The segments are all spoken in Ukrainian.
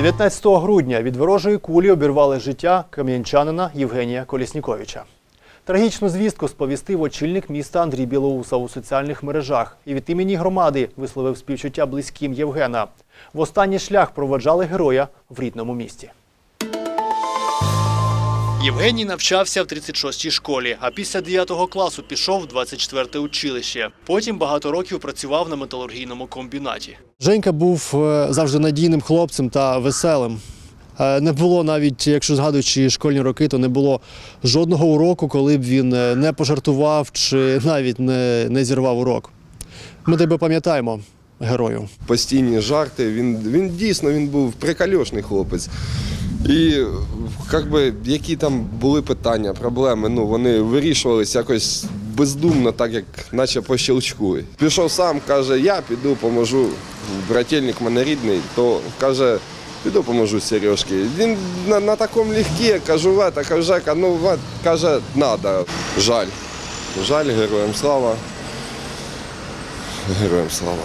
19 грудня від ворожої кулі обірвали життя кам'янчанина Євгенія Колісніковича. Трагічну звістку сповістив очільник міста Андрій Білоуса у соціальних мережах і від імені громади висловив співчуття близьким Євгена. В останній шлях проводжали героя в рідному місті. Євгеній навчався в 36-й школі, а після 9 класу пішов в 24-те училище. Потім багато років працював на металургійному комбінаті. Женька був е, завжди надійним хлопцем та веселим. Е, Не було навіть, якщо згадуючи школьні роки, то не було жодного уроку, коли б він е, не пожартував чи навіть не, не зірвав урок. Ми тебе пам'ятаємо, герою. постійні жарти. Він, він дійсно він був прикольошний хлопець. І як би, які там були питання, проблеми, ну вони вирішувалися якось бездумно, так як наче по щелчку. Пішов сам, каже, я піду, поможу. Брательник мене рідний, то каже, піду поможу Сережки. Він на, на такому легкі, кажу, Вета, каже, Жека, ну Вет, каже, надо. Жаль. Жаль, героям слава. Героям слава.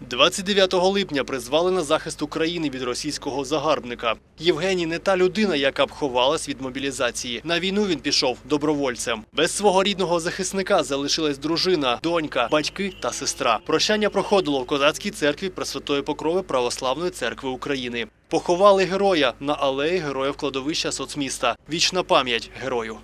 29 липня призвали на захист України від російського загарбника. Євгеній не та людина, яка б ховалась від мобілізації. На війну він пішов добровольцем. Без свого рідного захисника залишилась дружина, донька, батьки та сестра. Прощання проходило в козацькій церкві Пресвятої Покрови Православної церкви України. Поховали героя на алеї героїв кладовища соцміста. Вічна пам'ять герою.